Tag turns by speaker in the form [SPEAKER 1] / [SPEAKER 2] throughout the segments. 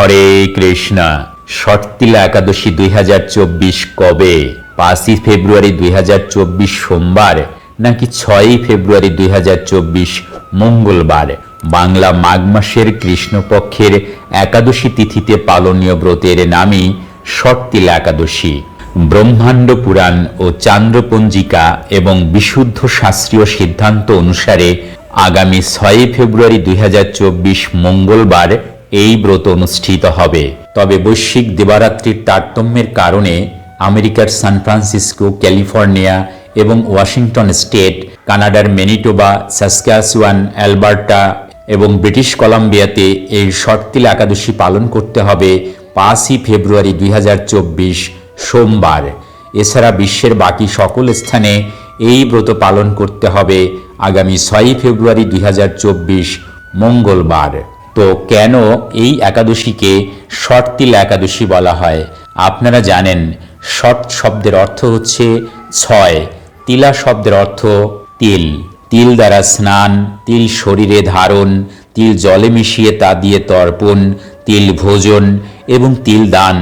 [SPEAKER 1] হরে কৃষ্ণা। শর্তিলা একাদশী দুই হাজার চব্বিশ কবে? পাঁচই ফেব্রুয়ারি দুই হাজার চব্বিশ সোমবার নাকি ছয়ই ফেব্রুয়ারি দুই হাজার চব্বিশ মঙ্গলবার? বাংলা মাঘ মাসের কৃষ্ণপক্ষের একাদশী তিথিতে পালনীয় ব্রতের নামই শর্তিলা একাদশী। ব্রহ্মাণ্ড পুরাণ ও চান্দ্রপঞ্জিকা এবং বিশুদ্ধ শাস্ত্রীয় সিদ্ধান্ত অনুসারে আগামী ছয়ই ফেব্রুয়ারি দুই হাজার চব্বিশ মঙ্গলবার এই ব্রত অনুষ্ঠিত হবে। তবে বৈশ্বিক দেবারাত্রির তারতম্যের কারণে আমেরিকার সান ফ্রান্সিসকো, ক্যালিফোর্নিয়া এবং ওয়াশিংটন স্টেট, কানাডার মেনিটোবা সাসকাসওয়ান অ্যালবার্টা এবং ব্রিটিশ কলাম্বিয়াতে এই শর্তিল একাদশী পালন করতে হবে পাঁচই ফেব্রুয়ারি দুই হাজার চব্বিশ, সোমবার। এছাড়া বিশ্বের বাকি সকল স্থানে এই ব্রত পালন করতে হবে আগামী ছয়ই ফেব্রুয়ারি দুই হাজার চব্বিশ, মঙ্গলবার। তো কেন এই একাদশীকে শর্তিল একাদশী বলা হয়? আপনারা জানেন শর্ট শব্দের অর্থ হচ্ছে ছয়, তিলা শব্দের অর্থ তিল। তিল দ্বারা স্নান, তিল শরীরে ধারণ, তিল জলে মিশিয়ে তা দিয়ে তর্পণ, তিল ভোজন এবং তিল দান।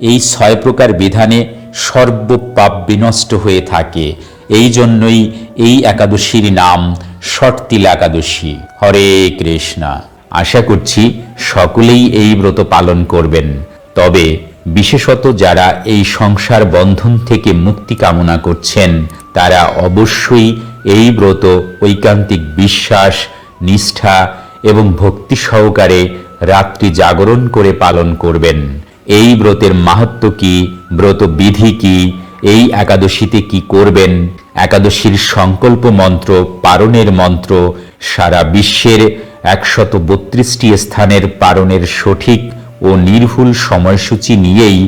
[SPEAKER 1] এই ছয় প্রকার বিধানে সর্বপাপ বিনষ্ট হয়ে থাকে। এই জন্যই এই একাদশীর নাম শর্তিল একাদশী। হরে কৃষ্ণা। আশা করছি সকলেই এই ব্রত পালন করবেন। তবে বিশেষত যারা এই সংসার বন্ধন থেকে মুক্তি কামনা করছেন, তারা অবশ্যই এই ব্রত ঐকান্তিক বিশ্বাস, নিষ্ঠা এবং ভক্তি সহকারে রাত্রি জাগরণ করে পালন করবেন। এই ব্রতের মাহাত্ম কি, ব্রত বিধি কি, এই একাদশীতে কি করবেন, একাদশীর সংকল্প মন্ত্র, পারণের মন্ত্র, সারা বিশ্বের একশত বত্রিশটি স্থানের পারণের সঠিক ও নির্ভুল সময়সূচি নিয়েই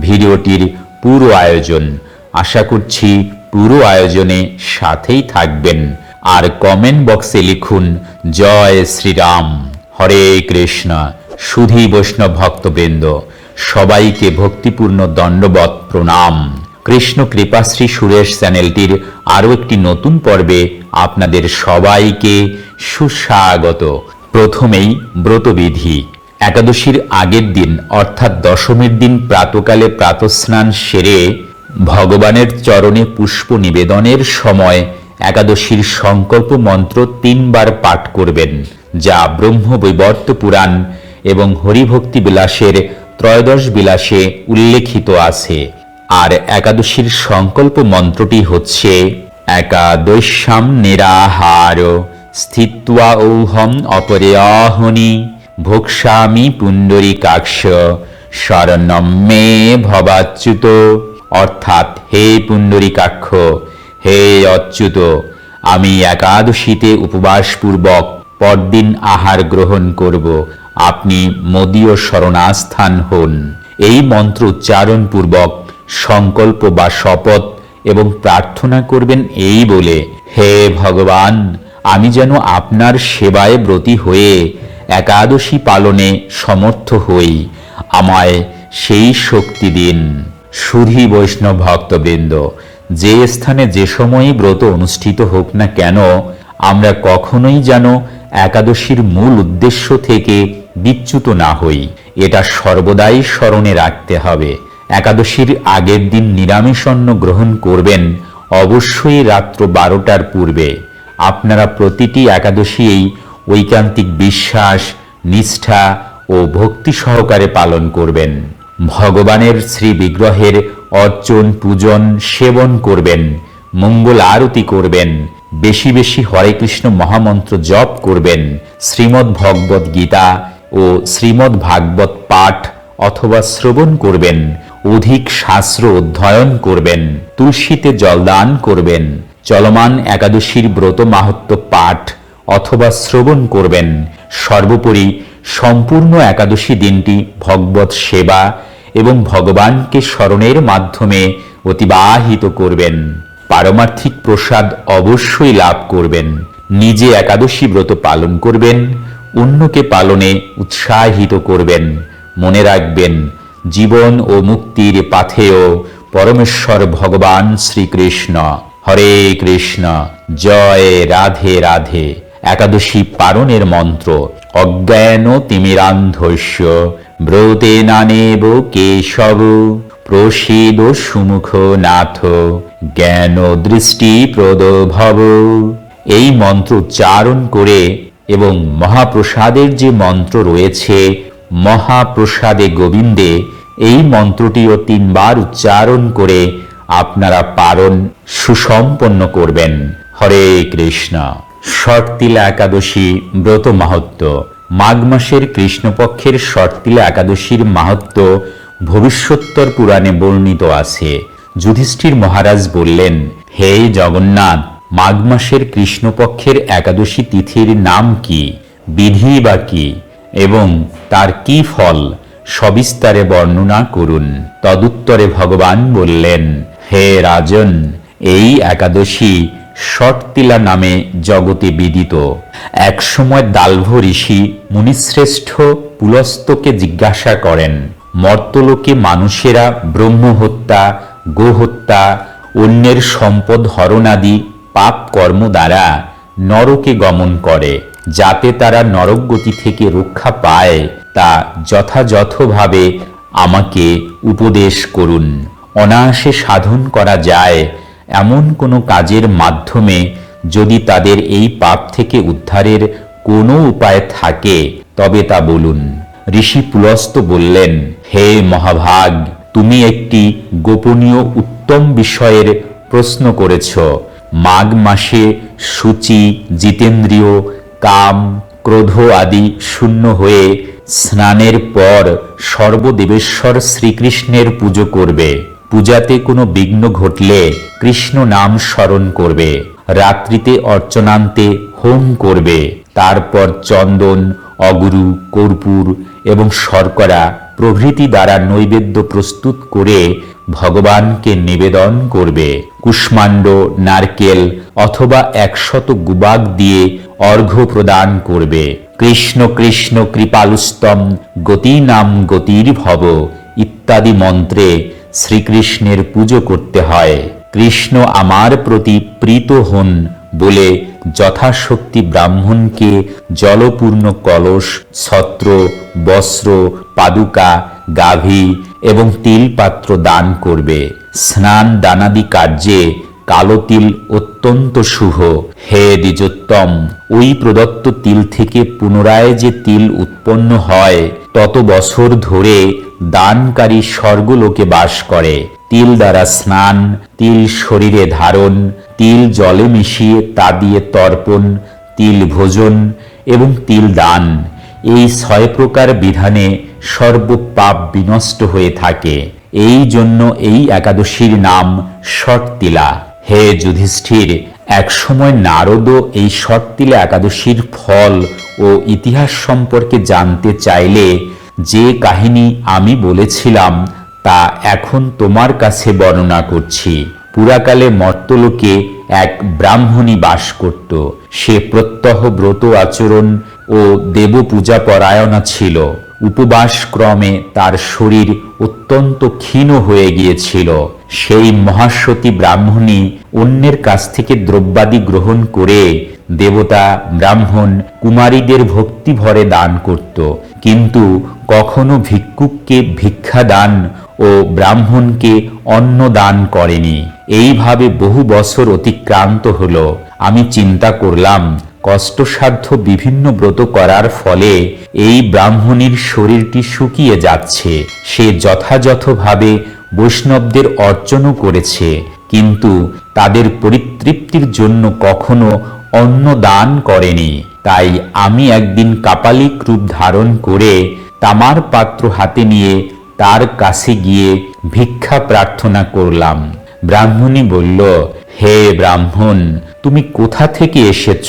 [SPEAKER 1] ভিডিওটির পুরো আয়োজন। আশা করছি পুরো আয়োজনে সাথেই থাকবেন। আর কমেন্ট বক্সে লিখুন, জয় শ্রীরাম, হরে কৃষ্ণ, সুধী বৈষ্ণব ভক্তবৃন্দ, সবাইকে ভক্তিপূর্ণ দণ্ডবত প্রণাম। কৃষ্ণ কৃপাশ্রী সুরেশ চ্যানেলটির আরও একটি নতুন পর্বে আপনাদের সবাইকে সুস্বাগত। প্রথমেই ব্রতবিধি। একাদশীর আগের দিন, অর্থাৎ দশমীর দিন প্রাতকালে প্রাতস্নান সেরে ভগবানের চরণে পুষ্প নিবেদনের সময় একাদশীর সংকল্প মন্ত্র তিনবার পাঠ করবেন, যা ব্রহ্মবৈবর্ত পুরাণ এবং হরিভক্তি বিলাসের ত্রয়োদশ বিলাসে উল্লেখিত আছে। আর একাদশীর সংকল্প মন্ত্রটি হচ্ছে, একাদশ্যাম নিরাহার স্থিত্বা ঔহম অপরেয়াহনি ভোক্সামি পুণ্ডরীকাক্ষ শরণম মে ভবাচ্যুত। অর্থাৎ, হে পুণ্ডরীকাক্ষ, হে অচ্যুত, আমি একাদশীতে উপবাসপূর্বক পরদিন আহার গ্রহণ করব। আপনি মদীয় শরণাস্থান হন। এই মন্ত্র উচ্চারণ পূর্বক সংকল্প বা শপথ এবং প্রার্থনা করবেন এই বলে, হে ভগবান, আমি যেন আপনার সেবায় ব্রতী হয়ে একাদশী পালনে সমর্থ হই। আমায় সেই শক্তি দিন। সুধী বৈষ্ণব ভক্তবৃন্দ, যে স্থানে যে সময়ই ব্রত অনুষ্ঠিত হোক না কেন, আমরা কখনোই যেন একাদশীর মূল উদ্দেশ্য থেকে বিচ্যুত না হই। এটা সর্বদাই স্মরণে রাখতে হবে। একাদশীর আগের দিন নিরামিষ অন্ন গ্রহণ করবেন, অবশ্যই রাত্র বারোটার পূর্বে। আপনারা প্রতিটি একাদশী এই ঐকান্তিক বিশ্বাস, নিষ্ঠা ও ভক্তি সহকারে পালন করবেন। ভগবানের শ্রী বিগ্রহের অর্চন, পূজন, সেবন করবেন, মঙ্গল আরতি করবেন, বেশি বেশি হরে কৃষ্ণ মহামন্ত্র জপ করবেন, শ্রীমদ্ ভগবত গীতা ও শ্রীমদ্ ভাগবত পাঠ অথবা শ্রবণ করবেন অধিক শাস্ত্র অধ্যয়ন করবেন, তুলসীতে জলদান করবেন, চলমান একাদশীর ব্রত মাহাত্ম পাঠ অথবা শ্রবণ করবেন। সর্বোপরি সম্পূর্ণ একাদশী দিনটি ভগবত সেবা এবং ভগবানকে স্মরণের মাধ্যমে অতিবাহিত করবেন। পারমার্থিক প্রসাদ অবশ্যই লাভ করবেন। নিজে একাদশী ব্রত পালন করবেন, অন্যকে পালনে উৎসাহিত করবেন। মনে রাখবেন জীবন ও মুক্তির পাথেয় পরমেশ্বর ভগবান শ্রীকৃষ্ণ। হরে কৃষ্ণ, জয় রাধে রাধে। একাদশী পারণের মন্ত্র, অজ্ঞান তিমিরান্ধস্য, ব্রতে নানেব কেশব। প্রসিদ সুমুখ নাথ, জ্ঞান দৃষ্টি প্রদ ভব এই মন্ত্র উচ্চারণ করে এবং মহাপ্রসাদের যে মন্ত্র রয়েছে, মহাপ্রসাদে গোবিন্দে এই মন্ত্রটিও তিনবার উচ্চারণ করে আপনারা পারণ সুসম্পন্ন করবেন। হরে কৃষ্ণ। শর্তিলা একাদশী ব্রত মাহাত্ম। মাঘ মাসের কৃষ্ণপক্ষের শর্তিলা একাদশীর মাহাত্ম ভবিষ্যোত্তর পুরাণে বর্ণিত আছে। যুধিষ্ঠির মহারাজ বললেন, হে জগন্নাথ, মাঘ মাসের কৃষ্ণপক্ষের একাদশী তিথির নাম কি? বিধি বা কি? এবং তার কি ফল? সবিস্তারে বর্ণনা করুন। তদুত্তরে ভগবান বললেন, হে রাজন, এই একাদশী শটতিলা নামে জগতে বিদিত। একসময় দালভ ঋষি মুনিশ্রেষ্ঠ পুলস্তকে জিজ্ঞাসা করেন, মর্তলোকে মানুষেরা ব্রহ্ম হত্যা গোহত্যা, অন্যের সম্পদ হরণাদি পাপ কর্ম দ্বারা নরকে গমন করে, যাতে তারা নরকগতি থেকে রক্ষা পায় তা যথাযথভাবে আমাকে উপদেশ করুন। অনায়াসে সাধন করা যায় এমন কোনো কাজের মাধ্যমে যদি তাদের এই পাপ থেকে উদ্ধারের কোনো উপায় থাকে, তবে তা বলুন। ঋষি পুলস্ত বললেন, হে মহাভাগ, তুমি একটি গোপনীয় উত্তম বিষয়ের প্রশ্ন করেছ। মাঘ মাসে সূচি, জিতেন্দ্রীয়, কাম ক্রোধ আদি শূন্য হয়ে স্নানের পর সর্বদেবেশ্বর শ্রীকৃষ্ণের পুজো করবে। পূজাতে কোনো বিঘ্ন ঘটলে কৃষ্ণ নাম স্মরণ করবে। রাত্রিতে অর্চনান্তে হোম করবে। তারপর চন্দন, অগুরু, কর্পূর এবং শর্করা প্রভৃতি দ্বারা নৈবেদ্য প্রস্তুত করে ভগবানকে নিবেদন করবে। কুষ্মাণ্ড, নারকেল অথবা একশত গুবাগ দিয়ে অর্ঘ্য প্রদান করবে। কৃষ্ণ কৃষ্ণ কৃপালুস্তম গতি নাম গতির ভব ইত্যাদি মন্ত্রে শ্রীকৃষ্ণের পুজো করতে হয়। কৃষ্ণ আমার প্রতি প্রীত হন বলে যথাশক্তি ব্রাহ্মণকে জলপূর্ণ কলস, ছত্র, বস্ত্র, পাদুকা, গাভী এবং তিলপাত্র দান করবে। স্নান দানাদি কার্যে কালো তিল অত্যন্ত শুভ। হে দ্বিজোত্তম, ওই প্রদত্ত তিল থেকে পুনরায় যে তিল উৎপন্ন হয়, তত বছর ধরে দানকারী স্বর্গলোকে বাস করে। তিল দ্বারা স্নান, তিল শরীরে ধারণ, তিল জলে মিশিয়ে তা দিয়ে তর্পণ, তিল ভোজন এবং তিল দান। এই ছয় প্রকার বিধানে সর্বপাপ বিনষ্ট হয়ে থাকে। এই জন্য এই একাদশীর নাম শটতিলা হে যুধিষ্ঠির, একসময় নারদ এই শটতিলা একাদশীর ফল ও ইতিহাস সম্পর্কে জানতে চাইলে যে কাহিনী আমি বলেছিলাম তা এখন তোমার কাছে বর্ণনা করছি। পুরাকালে মর্তলোকে এক ব্রাহ্মণী বাস করত। সে প্রত্যহ ব্রত আচরণ ও দেব পূজা পরায়ণা ছিল। উপবাস ক্রমে তার শরীর অত্যন্ত ক্ষীণ হয়ে গিয়েছিল। সেই মহাসতী ব্রাহ্মণী অন্যের কাছ থেকে দ্রব্যাদি গ্রহণ করে দেবতা ব্রাহ্মণ কুমারীদের ভক্তি ভরে দান করত। কিন্তু কখনো ভিক্ষুককে ভিক্ষা দান ও ব্রাহ্মণকে অন্ন দান করেনি। এইভাবে বহু বছর অতিক্রান্ত হলো। আমি চিন্তা করলাম কষ্টসাধ্য বিভিন্ন ব্রত করার ফলে এই ব্রাহ্মণীর শরীরটি শুকিয়ে যাচ্ছে। সে যথাযথভাবে বৈষ্ণবদের অর্চনও করেছে, কিন্তু তাদের পরিতৃপ্তির জন্য কখনো অন্ন দান করেনি। তাই আমি একদিন কাপালিক রূপ ধারণ করে তামার পাত্র হাতে নিয়ে তার কাছে গিয়ে ভিক্ষা প্রার্থনা করলাম। ব্রাহ্মণী বলল, হে ব্রাহ্মণ, তুমি কোথা থেকে এসেছ?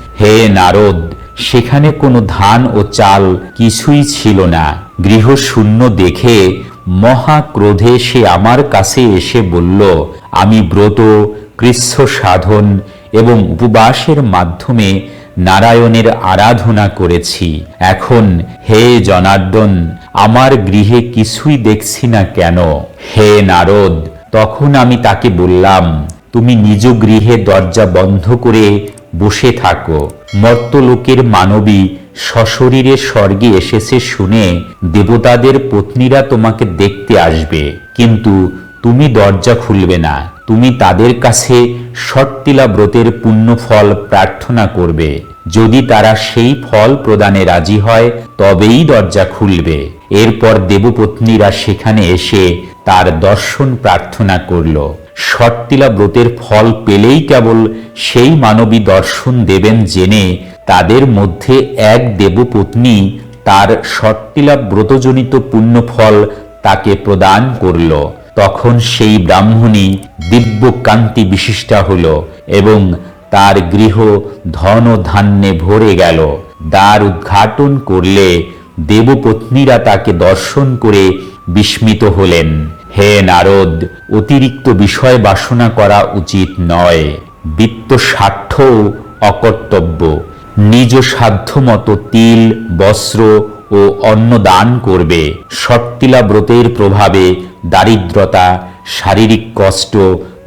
[SPEAKER 1] হে নারদ, সেখানে কোনো ধান ও চাল কিছুই ছিল না। গৃহ শূন্য দেখে মহাক্রোধে সে আমার কাছে এসে বলল, আমি ব্রত কৃষ্ণ সাধন এবং উপবাসের মাধ্যমে নারায়ণের আরাধনা করেছি। এখন হে জনার্দন, আমার গৃহে কিছুই দেখছি না কেন? হে নারদ, তখন আমি তাকে বললাম, তুমি নিজ গৃহে দরজা বন্ধ করে বসে থাকো। মর্তলোকের মানবী সশরীরে স্বর্গে এসেছে শুনে দেবতাদের পত্নীরা তোমাকে দেখতে আসবে। কিন্তু তুমি দরজা খুলবে না। তুমি তাদের কাছে সট্টিলা ব্রতের পুণ্য ফল প্রার্থনা করবে। যদি তারা সেই ফল প্রদানে রাজি হয়, তবেই দরজা খুলবে। এরপর দেবপত্নীরা সেখানে এসে তার দর্শন প্রার্থনা করল। সট্টিলা ব্রতের ফল পেলেই কেবল সেই মানবী দর্শন দেবেন জেনে তাদের মধ্যে এক দেবপত্নী তার সট্টিলা ব্রতজনিত পুণ্যফল তাকে প্রদান করল। তখন সেই ব্রাহ্মণী দিব্য কান্তি বিশিষ্টা হল এবং তার গৃহ ধন ধান্যে ভরে গেল। দ্বার উদ্ঘাটন করলে দেবপত্নীরা তাকে দর্শন করে বিস্মিত হলেন। হে নারদ, অতিরিক্ত বিষয় বাসনা করা উচিত নয়। বিত্ত স্বার্থ অকর্তব্য। নিজ সাধ্যমতো তিল, বস্ত্র ও অন্ন দান করবে। সট্টিলা ব্রতের প্রভাবে দারিদ্রতা, শারীরিক কষ্ট,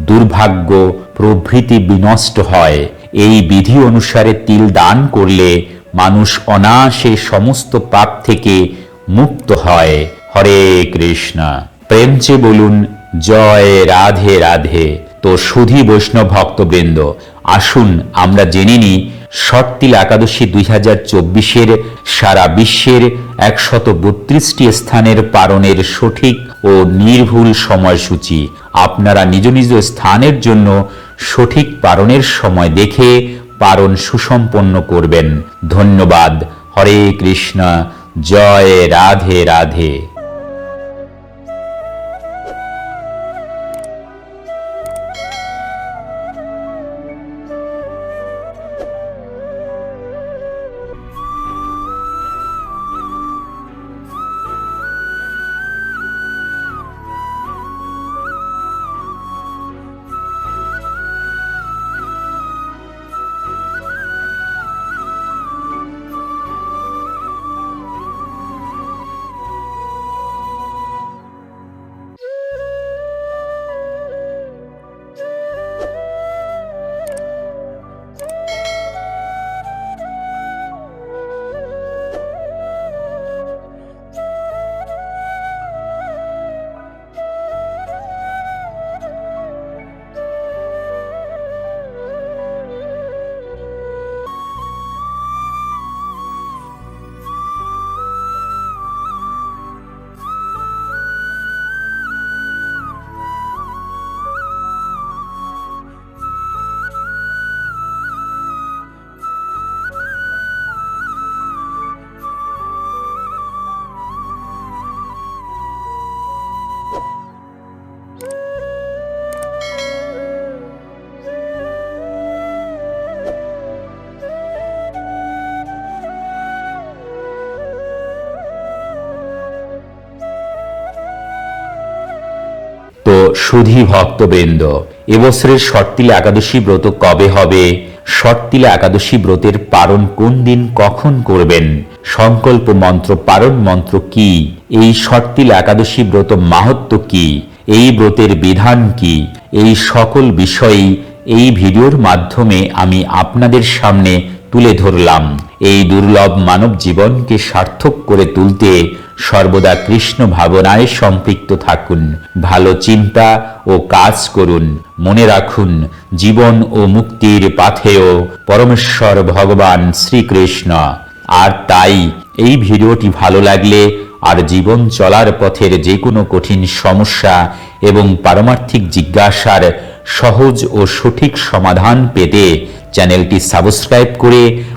[SPEAKER 1] দুর্ভাগ্য প্রভৃতি বিনষ্ট হয়। এই বিধি অনুসারে তিল দান করলে মানুষ অনায়াসে সমস্ত পাপ থেকে মুক্ত হয়। হরে কৃষ্ণ। প্রেমচে বলুন, জয়, রাধে রাধে। তো সুধী বৈষ্ণব ভক্তবৃন্দ, আসুন আমরা জেনে নিই শর্তিল একাদশী দুই হাজার চব্বিশের সারা বিশ্বের একশত বত্রিশটি স্থানের পালনের সঠিক ও নির্ভুল সময়সূচি। আপনারা নিজ নিজ স্থানের জন্য সঠিক পালনের সময় দেখে পালন সুসম্পন্ন করবেন। ধন্যবাদ। হরে কৃষ্ণ। জয়, রাধে রাধে। সুধী ভক্তবৃন্দ। এবছরের শর্তিলা একাদশী ব্রত কবে হবে? শর্তিলা একাদশী ব্রতের পারণ কোন দিন কখন করবেন? সংকল্প মন্ত্র পারণ মন্ত্র কি? এই শর্তিলা একাদশী ব্রত মাহাত্ম কি? এই ব্রতের বিধান কি? এই সকল বিষয়ই এই ভিডিওর মাধ্যমে আমি আপনাদের সামনে তুলে ধরলাম। এই দুর্লভ মানব জীবনকে সার্থক করে তুলতে সর্বদা কৃষ্ণ ভাবনায় সম্পৃক্ত থাকুন, ভালো চিন্তা ও কাজ করুন, মনে রাখুন, জীবন ও মুক্তির পাথেয় পরমেশ্বর ভগবান শ্রীকৃষ্ণ। আর তাই, এই ভিডিওটি ভালো লাগলে আর জীবন চলার পথের যে কোনো কঠিন সমস্যা এবং পারমার্থিক জিজ্ঞাসার সহজ ও সঠিক সমাধান পেতে চ্যানেলটি সাবস্ক্রাইব করে